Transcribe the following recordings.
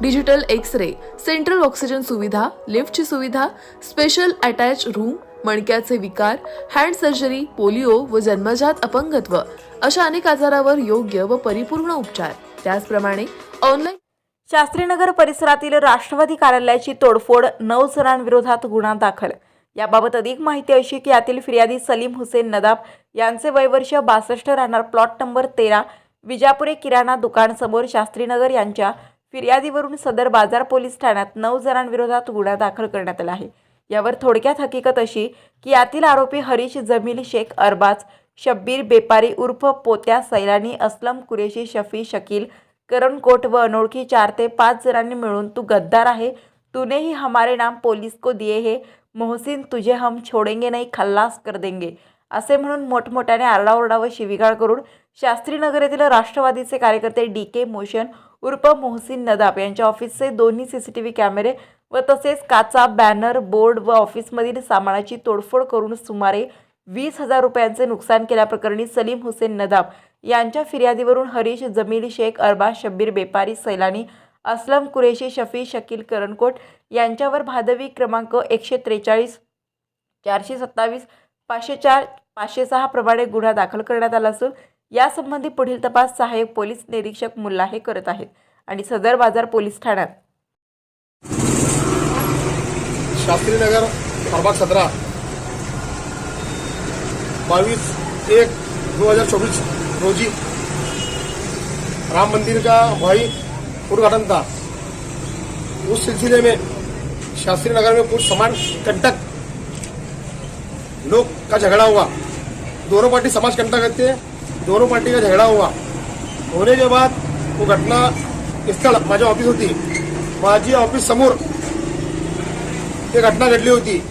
digital X ray central oxygen सुविधा लिफ्टची सुविधा स्पेशल अटॅच रूम मणक्याचे विकार हँड सर्जरी पोलिओ व जन्मजात अपंगत्व अशा अनेक आजारावर योग्य व परिपूर्ण उपचार. त्याचप्रमाणे ऑनलाईन शास्त्रीनगर परिसरातील राष्ट्रवादी कार्यालयाची तोडफोड नऊ जणांविरोधात गुन्हा दाखल. याबाबत अधिक माहिती अशी की यातील फिर्यादी सलीम हुसेन नदाब यांचे वयवर्ष बासष्ट राहणार प्लॉट नंबर तेरा विजापुरे किराणा दुकानसमोर शास्त्रीनगर यांच्या फिर्यादीवरून सदर बाजार पोलीस ठाण्यात नऊ जणांविरोधात गुन्हा दाखल करण्यात आला आहे. यावर थोडक्यात हकीकत अशी की यातील आरोपी हरीश जमील शेख अरबाज शब्बीर बेपारी उर्फ पोत्या सैलानी असलम कुरेशी शफी शकील करण कोट व अनोळखी चार ते पाच जणांनी मिळून तू गद्दार आहे तूने ही हमारे नाम पोलीस को दिए हे मोहसिन तुझे हम छोडेंगे नाही खल्लास कर देंगे असे म्हणून मोठमोठ्याने आरडाओरडा व शिवीगाळ करून शास्त्रीनगर येथील राष्ट्रवादीचे कार्यकर्ते डी के मोशन उर्फ मोहसिन नदाब यांच्या ऑफिसचे दोन्ही सी सी टी व्ही कॅमेरे व तसेच काचा बॅनर बोर्ड व ऑफिसमधील सामानाची तोडफोड करून सुमारे वीस हजार रुपयांचे नुकसान केल्याप्रकरणी सलीम हुसेन नदाब यांच्या फिर्यादीवरून हरीश जमील शेख अरबाज शब्बीर बेपारी सैलानी असलम कुरेशी शफी शकील करणकोट यांच्यावर भादवी क्रमांक एकशे त्रेचाळीस चारशे सत्तावीस पाचशे चार पाचशे सहा प्रमाणे गुन्हा दाखल करण्यात आला असून यासंबंधी पुढील तपास सहाय्यक पोलीस निरीक्षक मुल्ला हे करत आहेत आणि सदर बाजार पोलीस ठाण्यात. शास्त्रीनगर प्रभाग सतरा. बावीस एक दो हजार चौबीस रोजी राम मंदिर का भाई उद्घाटन था उस सिलसिले में शास्त्री नगर में कुछ समान कंटक लोग का झगड़ा हुआ। दोनों पार्टी समाज कंटक थे दोनों पार्टी का झगड़ा हुआ। होने के बाद वो घटना स्थळ माझ्या ऑफिस होती माझी ऑफिस समोर ते घटना घडली होती।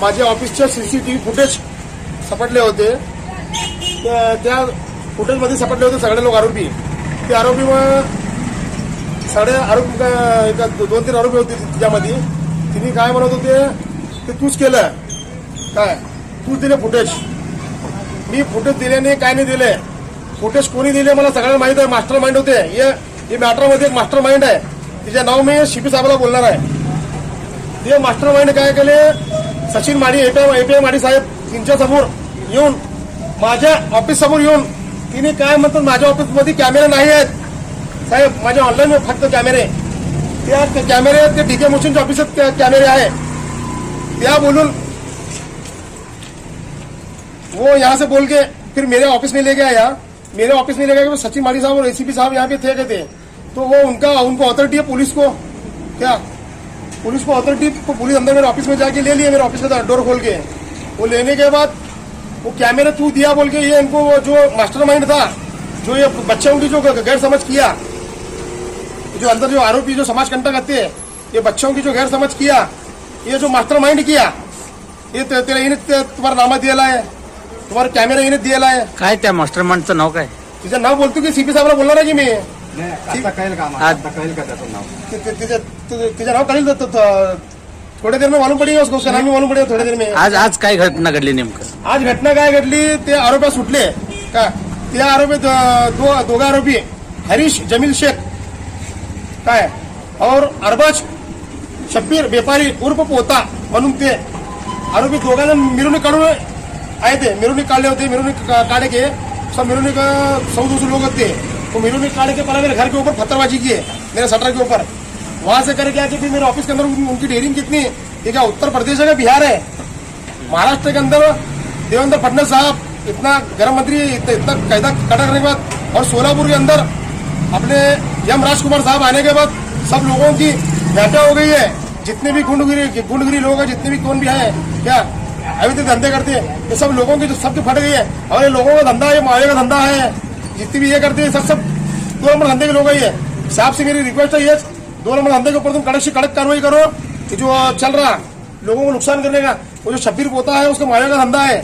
माझ्या ऑफिसच्या व्ही फुटेज सापडले होते। त्या- त्या फुटेजमध्ये सापडले होते सगळे लोक आरोपी। ते आरोपी मग सगळे आरोपी का- दोन तीन आरोपी होते त्यामध्ये तिने काय म्हणत होते ते तूच केलं. काय? तूच दिले फुटेज. मी फुटेज दिले नाही काय नाही दिले. फुटेज कोणी दिले मला सगळ्यांना माहीत आहे मास्टर माइंड होते. हे हे मॅटरमध्ये एक मास्टर माइंड आहे. तिचे नाव मी शिपी साहेबाला बोलणार आहे. ते मास्टर माइंड काय केले? सचिन माडी एपीआय एपीआय माडी साहेब त्यांच्यासमोर येऊन माझ्या ऑफिस समोर येऊन तिने काय म्हणतात माझ्या ऑफिसमध्ये कॅमेरे नाही आहेत. साहेब माझ्या ऑनलाईन फक्त कॅमेरे त्या ते कॅमेरे ते डी के मोशनच्या ऑफिसात कॅमेरे आहे. त्या बोलून वो यहाँ से बोल के फिर मेरे ऑफ़िस में ले गया यहाँ मेरे ऑफ़िस में ले गया सचिन माड़ी साहब और एसीपी साहब यहाँ पे थे कहते तो वो उनका, उनको अथॉरिटी है पुलिस को। क्या? पुलिस को अथॉरिटी तो पुलिस अंदर मेरे ऑफ़िस में जाके ले लिए, मेरे ऑफ़िस का डोर खोल के। वो लेने के बाद वो कैमरे तू दिया बोल के ये इनको वो जो मास्टर था, जो ये बच्चों की जो गैर समझ किया। जो अंदर जो आरोपी, जो समाज कंटक आते हैं, ये बच्चों की जो गैर समझ किया, ये जो मास्टर माइंड किया, ये ते- तेरा इन्हें ते- तुम्हारा नामा दिला है तुम्हारा कॅमेरा इन्हें दिला है काय त्या मास्टरमाइंडचं नाव काय? तिचं नाव बोलतो की सीपी साहेबला बोलणार आहे की मी? आता कळेल का आम्हाला? आज- आता कळेल का त्याचं नाव? ति- ति- तिचं नाव कळेल तर- तर- थोड्या देर में मालूम उसका नाम भी मालूम पडेगा थोड्या देर में आज आज काय घटना घडली नेमकं? आज घटना काय घडली ते आरोपी सुटले. का? ते आरोपी द- दो दोघं आरोपी हरीश जमील शेख. काय? और अरबाज शब्बीर व्यापारी उर्फ पोता म्हणून ते आरोपी दोघांना मिरवणूक काढून आहे ते मिरवणूक काढले होते मिरवणूक का- काढे के, सब मिरवणूक सौ दो सौ लोग थे वो मिरवणूक काढ़ के पहले मेरे घर के ऊपर पत्थरबाजी की है, मेरे शटर के ऊपर। वहाँ से करके आके फिर मेरे ऑफ़िस के अंदर उनकी डेयरिंग कितनी, ये क्या उत्तर प्रदेश है बिहार है? महाराष्ट्र के अंदर देवेंद्र फडणवीस साहब इतना गृह मंत्री, इतना कायदा कड़ा करने के बाद और सोलापुर के अंदर अपने यम राजकुमार साहब आने के बाद सब लोगों की व्याख्या हो गई है। जितने भी गुंडगिरी गुंडगिरी लोग हैं, जितने भी कौन भी है, क्या अभी तक धंधे करते हैं। ये सब लोगों की जो सबकी फट गई है। और ये लोगों का धंधा है ये मावे का धंधा है। जितने भी ये करते हैं सब सब दो नंबर धंधे के लोग ही है साहब से मेरी रिक्वेस्ट है ये। दो नंबर धंधे के ऊपर तुम कड़क से कड़क कार्रवाई करो ये जो चल रहा लोगों को नुकसान करने का वो जो शब्बीर पोता है उसका मारने का धंधा है।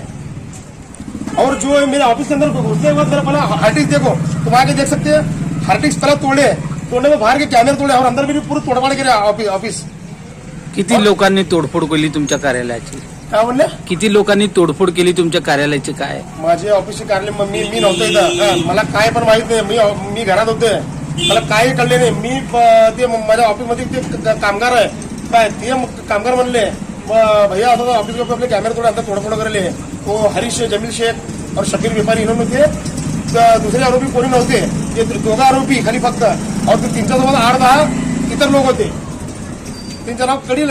और जो मेरे ऑफ़िस के अंदर के बाद मेरा पहला हार्टिक्स देखो तुम आके देख सकते हैं हार्टिक्स पहला तोड़े तोड़ने में बाहर के कैमरे तोड़े और अंदर भी पूरे तोड़पाड़ के ऑफ़िस ऑफ़िस किती लोकांनी तोडफोड केली तुमच्या कार्यालयाची? काय म्हणले किती लोकांनी तोडफोड केली तुमच्या कार्यालयाची काय? माझे ऑफिसचे कार्यालय मी मी नव्हतो इथं. हा, मला काय पण माहीत नाही. मी मी घरात होते. मला काही कळले नाही. मी प- ते म- माझ्या ऑफिसमध्ये ते क- क- कामगार आहे. काय ते म- कामगार म्हणले म- भैया आता ऑफिस अपने कैमरे थोड़े अंदर थोड़ा थोड़ा कर ले तो हरीश जमील शेख और शकील व्यापारी इन्होंने थे त- दुसरे आरोपी कोणी नव्हते. ते दोघं आरोपी खाली फक्त. और ते तीनच्या सोबत आठ दहा इतर लोक होते. त्यांचं नाव कडील